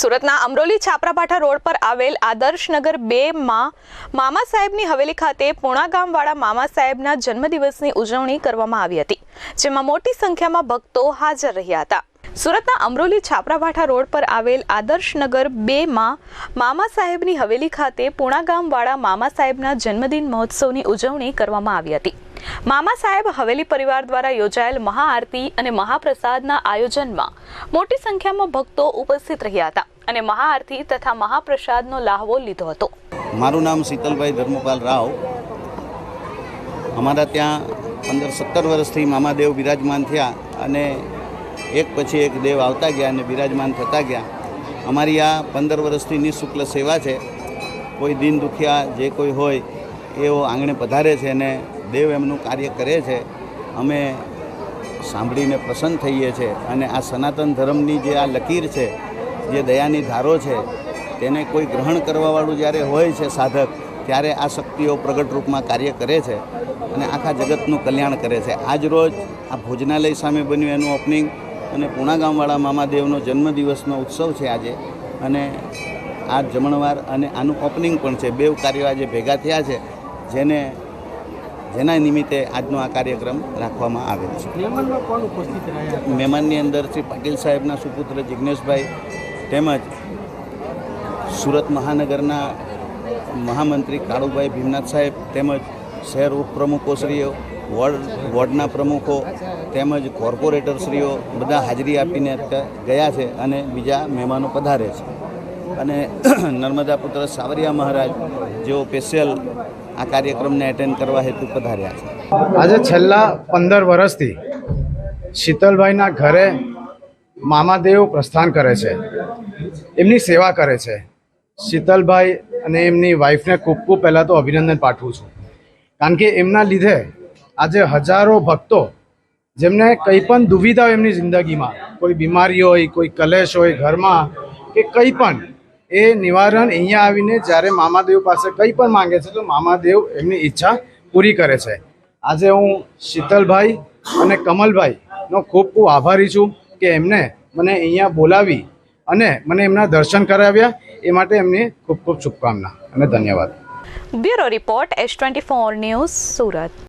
સુરતના અમરોલી છાપરાભાઠા રોડ પર આવેલ આદર્શનગર બે માં મામા સાહેબની હવેલી ખાતે પૂણા ગામવાળા મામા સાહેબના જન્મદિવસની ઉજવણી કરવામાં આવી હતી, જેમાં મોટી સંખ્યામાં ભક્તો હાજર રહ્યા હતા. સુરતના અમરોલી છાપરાભાઠા રોડ પર આવેલ આદર્શનગર બે માં મામા સાહેબની હવેલી ખાતે પૂણા ગામવાળા મામા સાહેબના જન્મદિન મહોત્સવની ઉજવણી કરવામાં આવી હતી. મામા સાહેબ હવેલી પરિવાર દ્વારા યોજાયેલ મહાઆરતી અને મહાપ્રસાદના આયોજનમાં મોટી સંખ્યામાં ભક્તો ઉપસ્થિત રહ્યા હતા અને મહાઆરતી તથા મહાપ્રસાદનો લાહવો લીધો હતો. મારું નામ શીતલભાઈ ધર્મપાલ રાવ. અમારા ત્યાં પંદર સત્તર વર્ષથી મામાદેવ બિરાજમાન થયા અને એક પછી એક દેવ આવતા ગયા અને બિરાજમાન થતા ગયા. અમારી આ પંદર વર્ષથી નિઃશુલ્ક સેવા છે. કોઈ દિન દુખિયા જે કોઈ હોય એઓ આંગણે પધારે છે અને દેવ એમનું કાર્ય કરે છે, અમે સાંભળીને પ્રસન્ન થઈએ છીએ અને આ સનાતન ધર્મની જે આ લકીર છે, જે દયાની ધારો છે, તેને કોઈ ગ્રહણ કરવાવાળું જ્યારે હોય છે સાધક, ત્યારે આ શક્તિઓ પ્રગટ રૂપમાં કાર્ય કરે છે અને આખા જગતનું કલ્યાણ કરે છે. આજ રોજ આ ભોજનાલય સામે બન્યું એનું ઓપનિંગ અને પૂણા ગામવાળા મામાદેવનો જન્મદિવસનો ઉત્સવ છે આજે. અને આ જમણવાર અને આનું ઓપનિંગ પણ છે. બે કાર્યો આજે ભેગા થયા છે, જેને જેના નિમિત્તે આજનો આ કાર્યક્રમ રાખવામાં આવેલ છે. મહેમાનની અંદર શ્રી પાટીલ સાહેબના સુપુત્ર જિજ્ઞેશભાઈ તેમજ સુરત મહાનગરના મહામંત્રી કાળુભાઈ ભીમનાથ સાહેબ તેમજ શહેર ઉપપ્રમુખોશ્રીઓ વોર્ડ વોર્ડના પ્રમુખો તેમજ કોર્પોરેટરશ્રીઓ બધા હાજરી આપીને ગયા છે અને બીજા મહેમાનો પધારે છે. અને નર્મદા પુત્ર સાવરિયા મહારાજ જેઓ સ્પેશિયલ આ કાર્યક્રમને એટેન્ડ કરવા હેતુ પધાર્યા છે. આજે છેલ્લા પંદર વર્ષથી શીતલભાઈના ઘરે મામાદેવ પ્રસ્થાન કરે છે. એમની સેવા કરે છે. શીતલભાઈ અને એમની વાઈફને ખૂબ ખૂબ પહેલાં તો અભિનંદન પાઠવું છું. કારણ કે એમના લીધે આજે હજારો ભક્તો જેમને કંઈ પણ દુવિધા એમની જિંદગીમાં, કોઈ બીમારી હોય, કોઈ કલેશ હોય ઘરમાં, કે કંઈ પણ એ નિવારણ અહીંયા આવીને જ્યારે મામાદેવ પાસે કંઈ પણ માંગે છે, તો મામાદેવ એમની ઈચ્છા પૂરી કરે છે. આજે હું શીતલભાઈ અને કમલભાઈનો ખૂબ ખૂબ આભારી છું કે એમને મને અહીંયા બોલાવી અને મને એમના દર્શન કરાવ્યા. એ માટે એમની ખૂબ ખૂબ શુભકામના અને ધન્યવાદ. Bureau report S twenty four news Surat.